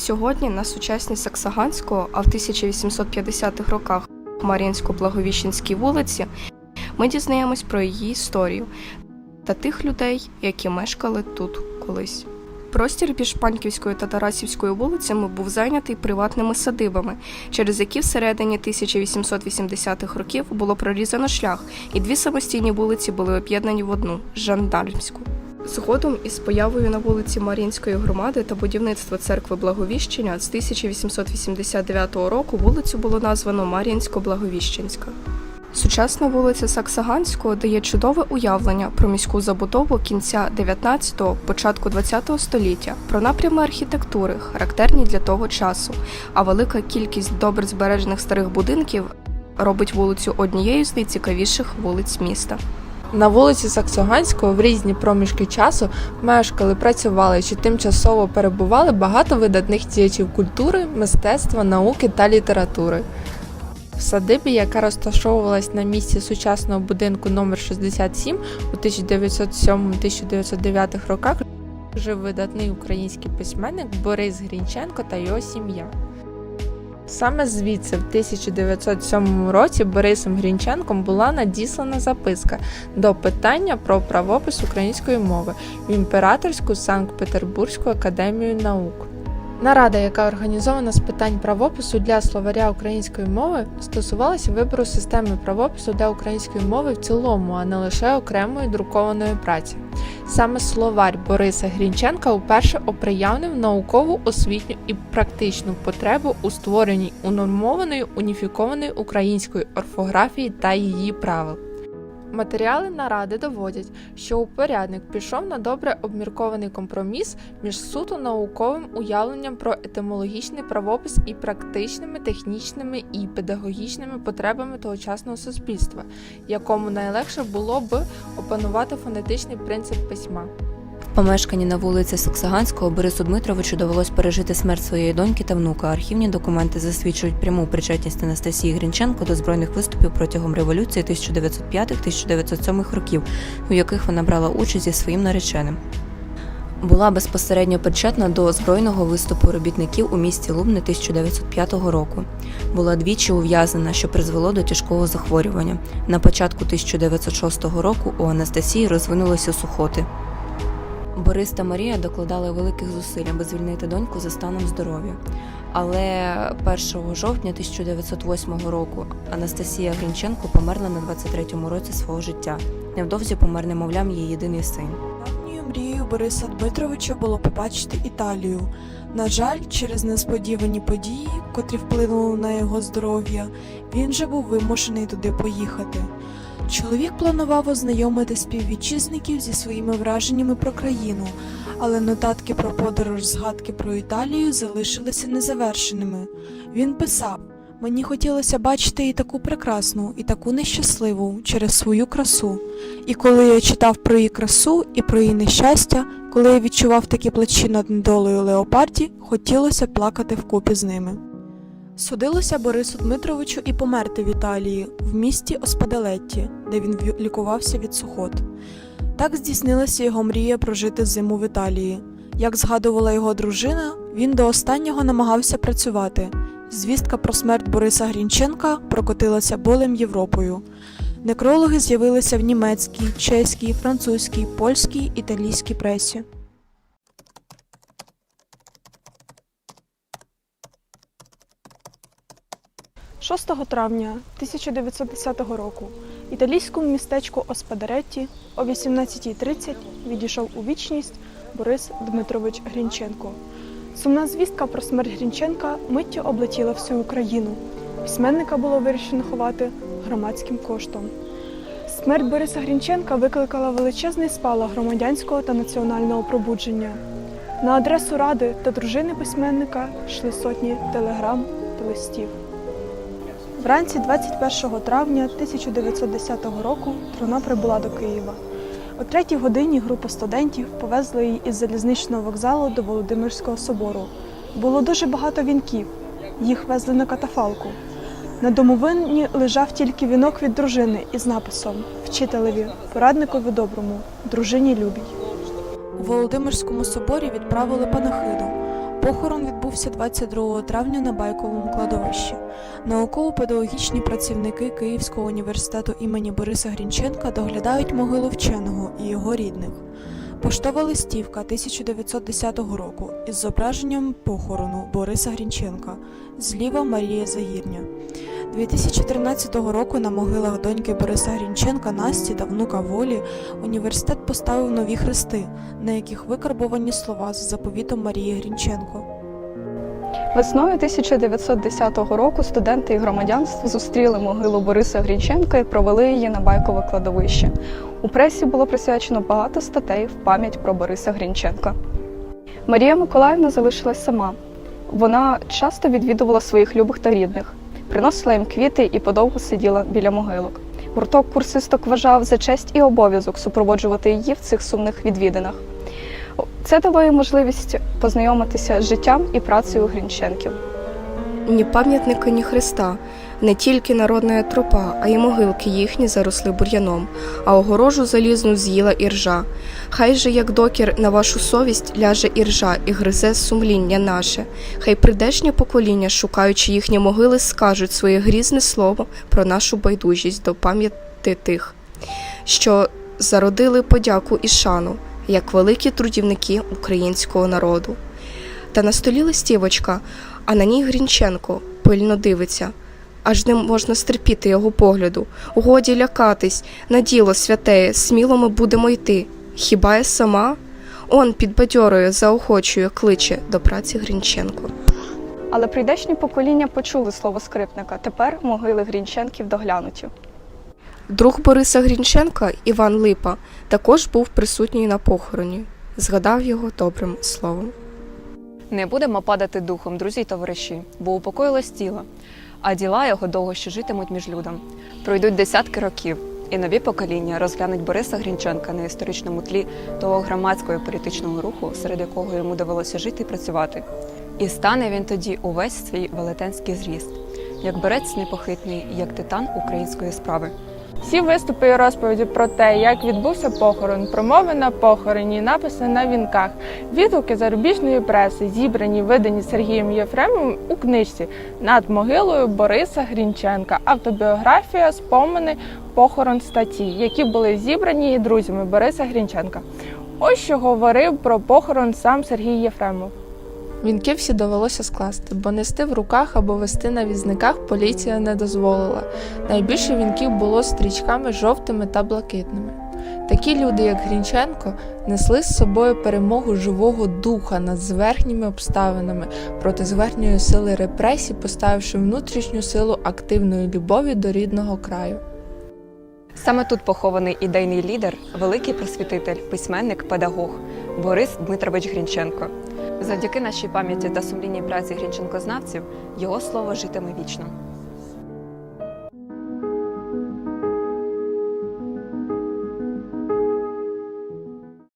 Сьогодні на сучасність Саксаганського, а в 1850-х роках Мар'їнсько-Благовіщенській вулиці, ми дізнаємось про її історію та тих людей, які мешкали тут колись. Простір між Панківською та Тарасівською вулицями був зайнятий приватними садибами, через які всередині 1880-х років було прорізано шлях, і дві самостійні вулиці були об'єднані в одну Жандальмську. Згодом із появою на вулиці Мар'їнської громади та будівництва церкви Благовіщення з 1889 року вулицю було названо Мар'їнсько-Благовіщенська. Сучасна вулиця Саксаганського дає чудове уявлення про міську забудову кінця 19-го, початку 20-го століття, про напрями архітектури, характерні для того часу, а велика кількість добре збережених старих будинків робить вулицю однією з найцікавіших вулиць міста. На вулиці Саксоганського в різні проміжки часу мешкали, працювали чи тимчасово перебували багато видатних діячів культури, мистецтва, науки та літератури. В садибі, яка розташовувалась на місці сучасного будинку номер 67 у 1907-1909 роках, жив видатний український письменник Борис Грінченко та його сім'я. Саме звідси, в 1907 році, Борисом Грінченком була надіслана записка до питання про правопис української мови в імператорську Санкт-Петербурзьку академію наук. Нарада, яка організована з питань правопису для словаря української мови, стосувалася вибору системи правопису для української мови в цілому, а не лише окремої друкованої праці. Саме словарь Бориса Грінченка уперше оприявнив наукову, освітню і практичну потребу у створенні унормованої уніфікованої української орфографії та її правил. Матеріали наради доводять, що упорядник пішов на добре обміркований компроміс між суто науковим уявленням про етимологічний правопис і практичними, технічними і педагогічними потребами тогочасного суспільства, якому найлегше було б опанувати фонетичний принцип письма. В помешканні на вулиці Саксаганського Борису Дмитровичу довелось пережити смерть своєї доньки та внука. Архівні документи засвідчують пряму причетність Анастасії Грінченко до збройних виступів протягом революції 1905-1907 років, у яких вона брала участь зі своїм нареченим. Була безпосередньо причетна до збройного виступу робітників у місті Лубни 1905 року. Була двічі ув'язнена, що призвело до тяжкого захворювання. На початку 1906 року у Анастасії розвинулися сухоти. Борис та Марія докладали великих зусиль, аби звільнити доньку за станом здоров'я. Але 1 жовтня 1908 року Анастасія Грінченко померла на 23-му році свого життя. Невдовзі помер немовлям її єдиний син. Давньою мрією Бориса Дмитровича було побачити Італію. На жаль, через несподівані події, котрі вплинули на його здоров'я, він же був вимушений туди поїхати. Чоловік планував ознайомити співвітчизників зі своїми враженнями про країну, але нотатки про подорож згадки про Італію залишилися незавершеними. Він писав: Мені хотілося бачити і таку прекрасну, і таку нещасливу через свою красу. І коли я читав про її красу і про її нещастя, коли я відчував такі плачі над недолею Леопарді, хотілося плакати вкупі з ними. Судилося Борису Дмитровичу і померти в Італії, в місті Оспаделетті, де він лікувався від сухот. Так здійснилася його мрія прожити зиму в Італії. Як згадувала його дружина, він до останнього намагався працювати. Звістка про смерть Бориса Грінченка прокотилася болем Європою. Некрологи з'явилися в німецькій, чеській, французькій, польській, італійській пресі. 6 травня 1910 року італійському містечку Оспадаретті о 18.30 відійшов у вічність Борис Дмитрович Грінченко. Сумна звістка про смерть Грінченка миттю облетіла всю Україну. Письменника було вирішено ховати громадським коштом. Смерть Бориса Грінченка викликала величезний спалах громадянського та національного пробудження. На адресу ради та дружини письменника йшли сотні телеграм та листів. Вранці 21 травня 1910 року труна прибула до Києва. О третій годині група студентів повезла її із залізничного вокзалу до Володимирського собору. Було дуже багато вінків. Їх везли на катафалку. На домовині лежав тільки вінок від дружини із написом Вчителеві, порадникові доброму, дружині любій. У Володимирському соборі відправили панахиду. Похорон відбувся 22 травня на Байковому кладовищі. Науково-педагогічні працівники Київського університету імені Бориса Грінченка доглядають могилу вченого і його рідних. Поштова листівка 1910 року із зображенням похорону Бориса Грінченка. Зліва Марія Загірня. 2013 року на могилах доньки Бориса Грінченка Насті та внука Волі університет поставив нові хрести, на яких викарбовані слова з заповітом Марії Грінченко. Весною 1910 року студенти і громадянство зустріли могилу Бориса Грінченка і провели її на байкове кладовище. У пресі було присвячено багато статей в пам'ять про Бориса Грінченка. Марія Миколаївна залишилась сама. Вона часто відвідувала своїх любих та рідних, приносила їм квіти і подовго сиділа біля могилок. Гурток курсисток вважав за честь і обов'язок супроводжувати її в цих сумних відвідинах. Це дало їй можливість познайомитися з життям і працею Грінченків. Ні пам'ятника, ні хреста, не тільки народна тропа, а й могилки їхні заросли бур'яном, а огорожу залізну з'їла іржа. Хай же, як докір, на вашу совість ляже іржа і гризе сумління наше. Хай придешнє покоління, шукаючи їхні могили, скажуть своє грізне слово про нашу байдужість до пам'яти тих, що зародили подяку і шану, як великі трудівники українського народу. Та на столі листівочка, а на ній Грінченко пильно дивиться. Аж не можна стерпіти його погляду. Годі лякатись, на діло святеє, сміло ми будемо йти. Хіба я сама? Он підбадьорує, заохочує, кличе до праці Грінченко. Але прийдешні покоління почули слово скрипника. Тепер могили Грінченків доглянуті. Друг Бориса Грінченка Іван Липа також був присутній на похороні. Згадав його добрим словом. Не будемо падати духом, друзі й товариші, бо упокоїлось тіло, а діла його довго ще житимуть між людом. Пройдуть десятки років, і нові покоління розглянуть Бориса Грінченка на історичному тлі того громадського і політичного руху, серед якого йому довелося жити і працювати. І стане він тоді увесь свій велетенський зріст, як борець непохитний, як титан української справи. Всі виступи і розповіді про те, як відбувся похорон, промови на похороні, написи на вінках, відгуки зарубіжної преси, зібрані, видані Сергієм Єфремовим у книжці над могилою Бориса Грінченка, автобіографія, спомини, похорон статті, які були зібрані друзями Бориса Грінченка. Ось що говорив про похорон сам Сергій Єфремов. Вінки всі довелося скласти, бо нести в руках або вести на візниках поліція не дозволила. Найбільше вінків було стрічками жовтими та блакитними. Такі люди, як Грінченко, несли з собою перемогу живого духа над зверхніми обставинами проти зверхньої сили репресій, поставивши внутрішню силу активної любові до рідного краю. Саме тут похований ідейний лідер, великий просвітитель, письменник, педагог Борис Дмитрович Грінченко. Завдяки нашій пам'яті та сумлінній праці грінченкознавців його слово житиме вічно.